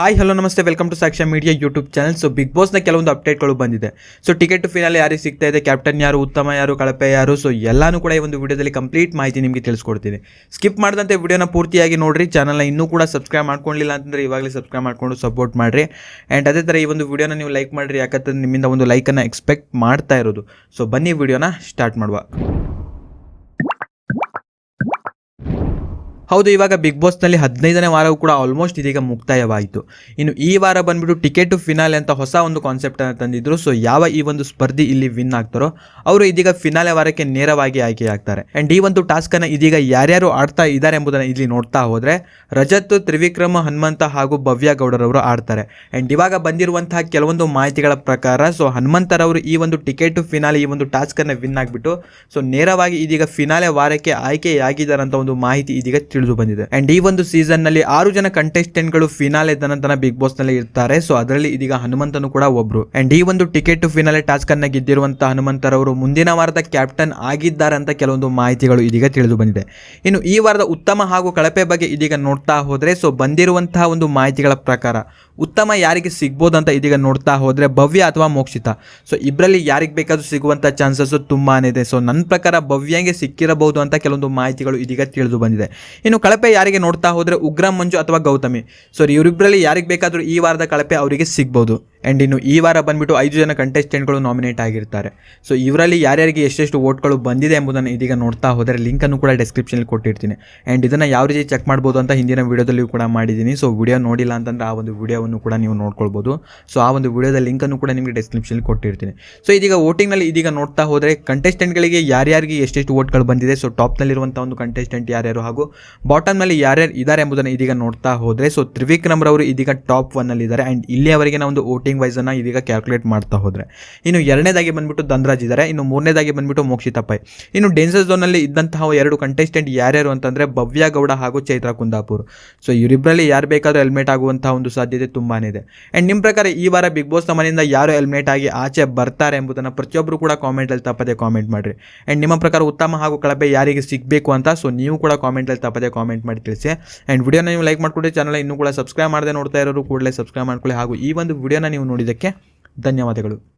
Hi hello ನಮಸ್ತೆ. Welcome to Sakshya media YouTube channel so big ಬಾಸ್ನ ಕೆಲವೊಂದು ಅಪ್ಡೇಟ್ಗಳು ಬಂದಿದೆ. ಸೊ ಟಿಕೆಟ್ ಫಿನಾಲ್ ಯಾರಿಗೆ ಸಿಗ್ತಾ ಇದೆ? ಕ್ಯಾಪ್ಟನ್ ಯಾರು? ಉತ್ತಮ ಯಾರು? ಕಳಪೆ ಯಾರು? ಸೊ ಎಲ್ಲಾನು ಕೂಡ ಈ ಒಂದು ವಿಡಿಯೋದಲ್ಲಿ ಕಂಪ್ಲೀಟ್ ಮಾಹಿತಿ ನಿಮಗೆ ತಿಳಿಸ್ಕೊಡ್ತೀನಿ. ಸ್ಕಿಪ್ ಮಾಡಿದಂತೆ ವಿಡಿಯೋನ ಪೂರ್ತಿಯಾಗಿ ನೋಡಿರಿ. ಚಾನಲ್ನ ಇನ್ನೂ ಕೂಡ ಸಬ್ಸ್ಕ್ರೈಬ್ ಮಾಡ್ಕೊಂಡಿಲ್ಲ ಅಂತಂದರೆ ಇವಾಗಲೇ ಸಬ್ಸ್ಕ್ರೈಬ್ ಮಾಡ್ಕೊಂಡು ಸಪೋರ್ಟ್ ಮಾಡಿರಿ. ಆ್ಯಂಡ್ ಅದೇ ಥರ ಈ ಒಂದು ವಿಡಿಯೋನ ನೀವು ಲೈಕ್ ಮಾಡಿರಿ. ಯಾಕಂತಂದ್ರೆ ನಿಮ್ಮಿಂದ ಒಂದು ಲೈಕನ್ನು ಎಕ್ಸ್ಪೆಕ್ಟ್ ಮಾಡ್ತಾ ಇರೋದು. ಸೊ ಬನ್ನಿ ವಿಡಿಯೋನ ಸ್ಟಾರ್ಟ್ ಮಾಡುವ. ಹೌದು, ಇವಾಗ ಬಿಗ್ ಬಾಸ್ನಲ್ಲಿ ಹದಿನೈದನೇ ವಾರವೂ ಕೂಡ ಆಲ್ಮೋಸ್ಟ್ ಇದೀಗ ಮುಕ್ತಾಯವಾಯಿತು. ಇನ್ನು ಈ ವಾರ ಬಂದ್ಬಿಟ್ಟು ಟಿಕೆಟ್ ಫಿನಾಲೆ ಅಂತ ಹೊಸ ಒಂದು ಕಾನ್ಸೆಪ್ಟನ್ನು ತಂದಿದ್ರು. ಸೊ ಯಾವ ಈ ಒಂದು ಸ್ಪರ್ಧಿ ಇಲ್ಲಿ ವಿನ್ ಆಗ್ತಾರೋ, ಅವರು ಇದೀಗ ಫಿನಾಲೆ ವಾರಕ್ಕೆ ನೇರವಾಗಿ ಆಯ್ಕೆ ಆಗ್ತಾರೆ. ಆ್ಯಂಡ್ ಈ ಒಂದು ಟಾಸ್ಕನ್ನು ಇದೀಗ ಯಾರ್ಯಾರು ಆಡ್ತಾ ಇದ್ದಾರೆ ಎಂಬುದನ್ನು ಇಲ್ಲಿ ನೋಡ್ತಾ ಹೋದರೆ, ರಜತ್, ತ್ರಿವಿಕ್ರಮ, ಹನುಮಂತ ಹಾಗೂ ಭವ್ಯ ಗೌಡರವರು ಆಡ್ತಾರೆ. ಆ್ಯಂಡ್ ಇವಾಗ ಬಂದಿರುವಂತಹ ಕೆಲವೊಂದು ಮಾಹಿತಿಗಳ ಪ್ರಕಾರ ಸೊ ಹನುಮಂತರವರು ಈ ಒಂದು ಟಿಕೆಟ್ ಫಿನಾಲೆ ಈ ಒಂದು ಟಾಸ್ಕನ್ನು ವಿನ್ ಆಗಿಬಿಟ್ಟು ಸೊ ನೇರವಾಗಿ ಇದೀಗ ಫಿನಾಲೆ ವಾರಕ್ಕೆ ಆಯ್ಕೆಯಾಗಿದ್ದಾರೆ ಅಂತ ಒಂದು ಮಾಹಿತಿ ಇದೀಗ ತಿಳಿದು ಬಂದಿದೆ. ಅಂಡ್ ಈ ಒಂದು ಸೀಸನ್ನಲ್ಲಿ ಆರು ಜನ ಕಂಟೆಸ್ಟೆಂಟ್ಗಳು ಫಿನಾಲೆ ಬಿಗ್ ಬಾಸ್ನಲ್ಲಿ ಇರ್ತಾರೆ. ಸೊ ಅದರಲ್ಲಿ ಇದೀಗ ಹನುಮಂತನು ಕೂಡ ಒಬ್ರು. ಅಂಡ್ ಈ ಒಂದು ಟಿಕೆಟ್ ಫಿನಾಲೆ ಟಾಸ್ಕ್ ಅನ್ನ ಗೆದ್ದಿರುವಂತಹ ಹನುಮಂತರವರು ಮುಂದಿನ ವಾರದ ಕ್ಯಾಪ್ಟನ್ ಆಗಿದ್ದಾರೆ ಅಂತ ಕೆಲವೊಂದು ಮಾಹಿತಿಗಳು ಇದೀಗ ತಿಳಿದು ಬಂದಿದೆ. ಇನ್ನು ಈ ವಾರದ ಉತ್ತಮ ಹಾಗೂ ಕಳಪೆ ಬಗ್ಗೆ ಇದೀಗ ನೋಡ್ತಾ ಹೋದ್ರೆ ಸೊ ಬಂದಿರುವಂತಹ ಒಂದು ಮಾಹಿತಿಗಳ ಪ್ರಕಾರ ಉತ್ತಮ ಯಾರಿಗೆ ಅಂತ ಇದೀಗ ನೋಡ್ತಾ ಹೋದ್ರೆ ಭವ್ಯ ಅಥವಾ ಮೋಕ್ಷಿತ? ಸೊ ಇಬ್ಬರಲ್ಲಿ ಯಾರಿಗೆ ಬೇಕಾದ್ರೂ ಸಿಗುವಂಥ ಚಾನ್ಸಸ್ ತುಂಬಾನೇ ಇದೆ. ಸೊ ನನ್ನ ಪ್ರಕಾರ ಭವ್ಯಂಗೆ ಸಿಕ್ಕಿರಬಹುದು ಅಂತ ಕೆಲವೊಂದು ಮಾಹಿತಿಗಳು ಇದೀಗ ತಿಳಿದು ಬಂದಿದೆ. ಇನ್ನು ಕಳಪೆ ಯಾರಿಗೆ ನೋಡ್ತಾ ಹೋದರೆ ಉಗ್ರ ಮಂಜು ಅಥವಾ ಗೌತಮಿ? ಸೊ ಇವರಿಬ್ಬರಲ್ಲಿ ಯಾರಿಗೆ ಬೇಕಾದರೂ ಈ ವಾರದ ಕಳಪೆ ಅವರಿಗೆ ಸಿಗ್ಬೋದು. ಆ್ಯಂಡ್ ಇನ್ನು ಈ ವಾರ ಬಂದುಬಿಟ್ಟು ಐದು ಜನ ಕಂಟೆಸ್ಟೆಂಟ್ಗಳು ನಾಮಿನೇಟ್ ಆಗಿರ್ತಾರೆ. ಸೊ ಇವರಲ್ಲಿ ಯಾರ್ಯಾರಿಗೆ ಎಷ್ಟೆಷ್ಟು ವೋಟ್ಗಳು ಬಂದಿದೆ ಎಂಬುದನ್ನು ಇದೀಗ ನೋಡ್ತಾ ಹೋದರೆ ಲಿಂಕನ್ನು ಕೂಡ ಡಿಸ್ಕ್ರಿಪ್ಷನಲ್ಲಿ ಕೊಟ್ಟಿರ್ತೀನಿ. ಆ್ಯಂಡ್ ಇದನ್ನು ಯಾವ ರೀತಿ ಚೆಕ್ ಮಾಡ್ಬೋದು ಅಂತ ಹಿಂದಿನ ವೀಡಿಯೋದಲ್ಲಿಯೂ ಕೂಡ ಮಾಡಿದ್ದೀನಿ. ಸೊ ವಿಡಿಯೋ ನೋಡಿಲ್ಲ ಅಂತಂದ್ರೆ ಆ ಒಂದು ವಿಡಿಯೋವನ್ನು ಕೂಡ ನೀವು ನೋಡ್ಕೊಳ್ಬೋದು. ಸೊ ಆ ಒಂದು ವಿಡಿಯೋದ ಲಿಂಕನ್ನು ಕೂಡ ನಿಮಗೆ ಡಿಸ್ಕ್ರಿಪ್ಷನಲ್ಲಿ ಕೊಟ್ಟಿರ್ತೀನಿ. ಸೊ ಇದೀಗ ವೋಟಿಂಗ್ನಲ್ಲಿ ಇದೀಗ ನೋಡ್ತಾ ಹೋದರೆ ಕಂಟೆಸ್ಟೆಂಟ್ಗಳಿಗೆ ಯಾರ್ಯಾರಿಗೆ ಎಷ್ಟೆಷ್ಟು ವೋಟ್ಗಳು ಬಂದಿದೆ. ಸೊ ಟಾಪ್ನಲ್ಲಿರುವಂಥ ಒಂದು ಕಂಟೆಸ್ಟೆಂಟ್ ಯಾರ್ಯಾರು ಹಾಗೂ ಬಾಟಮ್ನಲ್ಲಿ ಯಾರ್ಯಾರು ಇದ್ದಾರೆ ಎಂಬುದನ್ನು ಇದೀಗ ನೋಡ್ತಾ ಹೋದರೆ. ಸೊ ತ್ರಿವಿಕ್ರಮ್ರವರು ಇದೀಗ ಟಾಪ್ ಒನ್ನಲ್ಲಿದ್ದಾರೆ ಆ್ಯಂಡ್ ಇಲ್ಲಿಯವರೆಗೆ ನಾವು ಒಂದು ವೋಟಿಂಗ್ ವೈಸನ್ನು ಇದೀಗ ಕ್ಯಾಲ್ಕುಲೇಟ್ ಮಾಡ್ತಾ ಹೋದರೆ. ಇನ್ನು ಎರಡನೇದಾಗಿ ಬಂದ್ಬಿಟ್ಟು ಧನ್ರಾಜ್ ಇದ್ದಾರೆ ಇನ್ನು ಮೂರನೇದಾಗಿ ಬಂದ್ಬಿಟ್ಟು ಮೋಕ್ಷಿತ ಪೈ ಇನ್ನು ಡೇಂಜರ್ ಝೋನಲ್ಲಿ ಇದ್ದಂತಹ ಎರಡು ಕಂಟೆಸ್ಟೆಂಟ್ ಯಾರ್ಯಾರು ಅಂತಂದರೆ ಭವ್ಯ ಗೌಡ ಹಾಗೂ ಚೈತ್ರ ಕುಂದಾಪುರ್. ಸೊ ಇವರಿಬ್ಬರಲ್ಲಿ ಯಾರು ಬೇಕಾದರೂ ಹೆಲ್ಮೆಟ್ ಆಗುವಂತಹ ಒಂದು ಸಾಧ್ಯತೆ ತುಂಬಾ ಇದೆ. ಆ್ಯಂಡ್ ನಿಮ್ಮ ಪ್ರಕಾರ ಈ ವಾರ ಬಿಗ್ ಬಾಸ್ ಮನೆಯಿಂದ ಯಾರು ಹೆಲ್ಮೆಟ್ ಆಗಿ ಆಚೆ ಬರ್ತಾರೆ ಎಂಬುದನ್ನು ಪ್ರತಿಯೊಬ್ಬರು ಕೂಡ ಕಾಮೆಂಟಲ್ಲಿ ತಪ್ಪದೆ ಕಾಮೆಂಟ್ ಮಾಡಿರಿ. ಆ್ಯಂಡ್ ನಿಮ್ಮ ಪ್ರಕಾರ ಉತ್ತಮ ಹಾಗೂ ಕಳಪೆ ಯಾರಿಗೆ ಸಿಗಬೇಕು ಅಂತ ಸೊ ನೀವು ಕೂಡ ಕಾಮೆಂಟಲ್ಲಿ ತಪ್ಪದೆ ಕಾಮೆಂಟ್ ಮಾಡಿ ತಿಳಿಸಿ. ಆ್ಯಂಡ್ ವಿಡಿಯೋನ ನೀವು ಲೈಕ್ ಮಾಡ್ಕೊಡಿ ಚಾನಲ್ ಇನ್ನೂ ಕೂಡ ಸಬ್ಸ್ಕ್ರೈಬ್ ಮಾಡದೆ ನೋಡ್ತಾ ಇರೋರು ಕೂಡಲೇ ಸಬ್ಸ್ಕ್ರೈಬ್ ಮಾಡ್ಕೊಳ್ಳಿ. ಹಾಗೂ ಈ ಒಂದು ವಿಡಿಯೋನ ನೀವು ನೋಡಿದ್ದಕ್ಕೆ ಧನ್ಯವಾದಗಳು.